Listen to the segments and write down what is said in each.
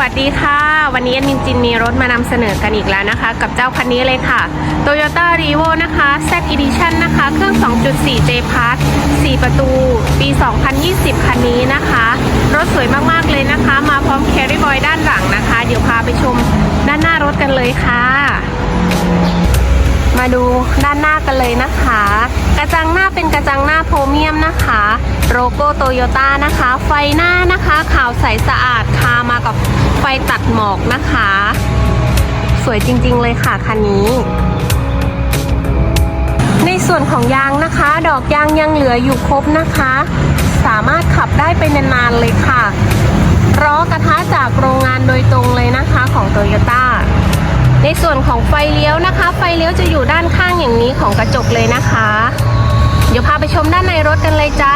วัสดีค่ะ วันนี้แอดมินจินมีรถมานำเสนอกันอีกแล้วนะคะ กับเจ้าคันนี้เลยค่ะ Toyota r e v o นะคะ Z Edition นะคะ เครื่อง 2.4 J Pass 4 ประตู ปี 2020 คันนี้นะคะ รถสวยมากๆเลยนะคะ มาพร้อม Carry Boy ด้านหลังนะคะ เดี๋ยวพาไปชมด้านหน้ารถกันเลยค่ะ มาดูด้านหน้ากันเลยนะคะ ระจังหน้าเป็นกระจังหน้าโพรเมียมนะคะโลโก้โตโยต้านะคะ ไฟหน้านะคะขาวใสสะอาดค่ะมากับไฟตัดหมอกนะคะ สวยจริงๆเลยค่ะคันนี้ ในส่วนของยางนะคะ ดอกยางยังเหลืออยู่ครบนะคะ สามารถขับได้ไปนานๆเลยค่ะล้อกระทะจากโรงงานโดยตรงเลยนะคะของโตโยต้าในส่วนของไฟเลี้ยวนะคะ ไฟเลี้ยวจะอยู่ด้านข้างอย่างนี้ของกระจกเลยนะคะ ดี๋ยวพาไปชมด้านในรถกันเลยจ้า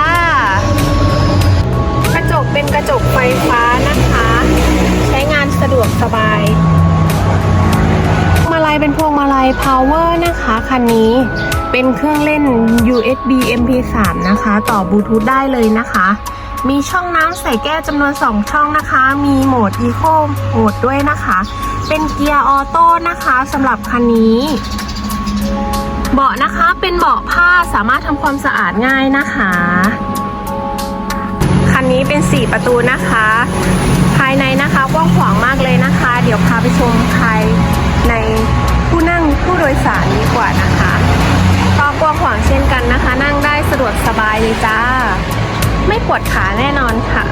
กระจกเป็นกระจกไฟฟ้านะคะ ใช้งานสะดวกสบายมาลัยเป็นพวงมาลัย power นะคะคันนี้เป็นเครื่องเล่น USB MP3 นะคะ ต่อบลูทูธได้เลยนะคะ มีช่องน้ำใส่แก้วจำนวน 2 ช่องนะคะ มีโหมด Eco โหมดด้วยนะคะ เป็นเกียร์ออโต้นะคะสำหรับคันนี้ เบาเป็นเบาะผ้าสามารถทำความสะอาดง่ายนะคะ คันนี้เป็น 4 ประตูนะคะ ภายในนะคะกว้างขวางมากเลยนะคะ เดี๋ยวพาไปชมภายในผู้นั่งผู้โดยสารดีกว่านะคะก็กว้างขวางเช่นกันนะคะ นั่งได้สะดวกสบายเลยจ้า ไม่ปวดขาแน่นอนค่ะ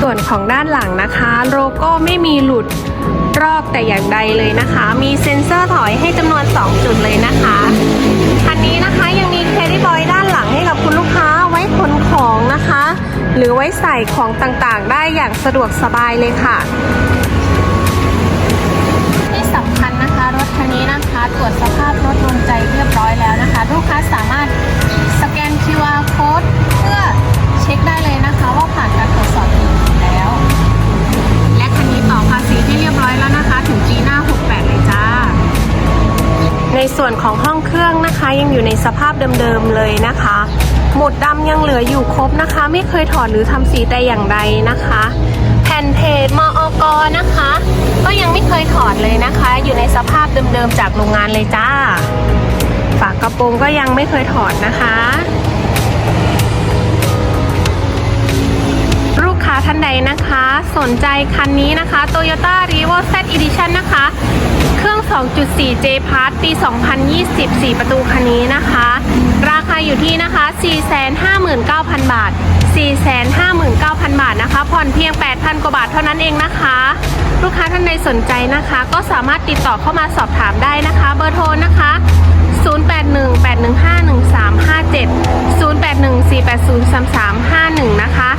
ส่วนของด้านหลังนะคะ โลโก้ไม่มีหลุดรอกแต่อย่างใดเลยนะคะ มีเซ็นเซอร์ถอยให้จำนวน 2 จุดเลยนะ นะคะ หรือไว้ใส่ของต่างๆ ได้อย่างสะดวกสบายเลยค่ะ ที่สำคัญนะคะ รถคันนี้นะคะตรวจสภาพรถดวงใจเรียบร้อยแล้วนะคะ ลูกค้าสามารถสแกน QR code เพื่อเช็คได้เลยนะคะ ว่าผ่านการตรวจสอบถูกแล้ว และคันนี้ต่อภาษีที่เรียบร้อยแล้วนะคะ ถึงปีหน้า68เลยจ้าในส่วนของห้องเครื่องนะคะยังอยู่ในสภาพเดิมๆเลยนะคะ หมุดดำยังเหลืออยู่ครบนะคะ ไม่เคยถอดหรือทำสีแต่อย่างใดนะคะ แผ่นเพจมอกนะคะ ก็ยังไม่เคยถอดเลยนะคะ อยู่ในสภาพเดิมๆจากโรงงานเลยจ้า ฝากกระโปรงก็ยังไม่เคยถอดนะคะ ใดนะคะ สนใจคันนี้นะคะ Toyota r e v o Z Edition นะคะ เครื่อง 2.4 J Pass ปี 2020 4 ประตูคันนี้นะคะ ราคาอยู่ที่นะคะ 459,000 บาท 459,000 บาทนะคะ ผ่อนเพียง 8,000 กว่าบาทเท่านั้นเองนะคะ ลูกค้าท่านใดสนใจนะคะ ก็สามารถติดต่อเข้ามาสอบถามได้นะคะ เบอร์โทรนะคะ 0818151357 0814803351 นะคะ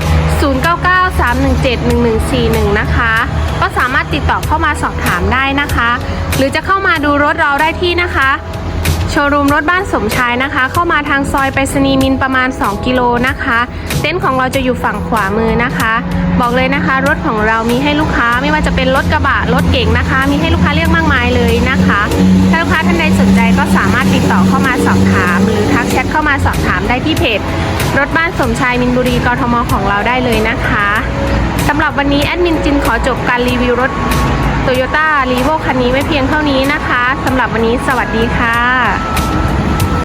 03171141 นะคะ ก็สามารถติดต่อเข้ามาสอบถามได้นะคะ หรือจะเข้ามาดูรถเราได้ที่นะคะ โชว์รูมรถบ้านสมชายนะคะ เข้ามาทางซอยไปรษณีย์มินประมาณ 2 กิโลนะคะ เต็นท์ของเราจะอยู่ฝั่งขวามือนะคะ บอกเลยนะคะ รถของเรามีให้ลูกค้าไม่ว่าจะเป็นรถกระบะรถเก๋งนะคะ มีให้ลูกค้าเรียกมากมายเลยนะคะ ถ้าลูกค้าท่านใดสนใจก็สามารถติดต่อเข้ามาสอบถาม หรือทักแชทเข้ามาสอบถามได้ที่เพจรถบ้านสมชายมินบุรีกทมของเราได้เลยนะคะ สำหรับวันนี้แอดมินจินขอจบการรีวิวรถโตโยต้ารีโวคันนี้ไว้เพียงเท่านี้นะคะสำหรับวันนี้สวัสดีค่ะ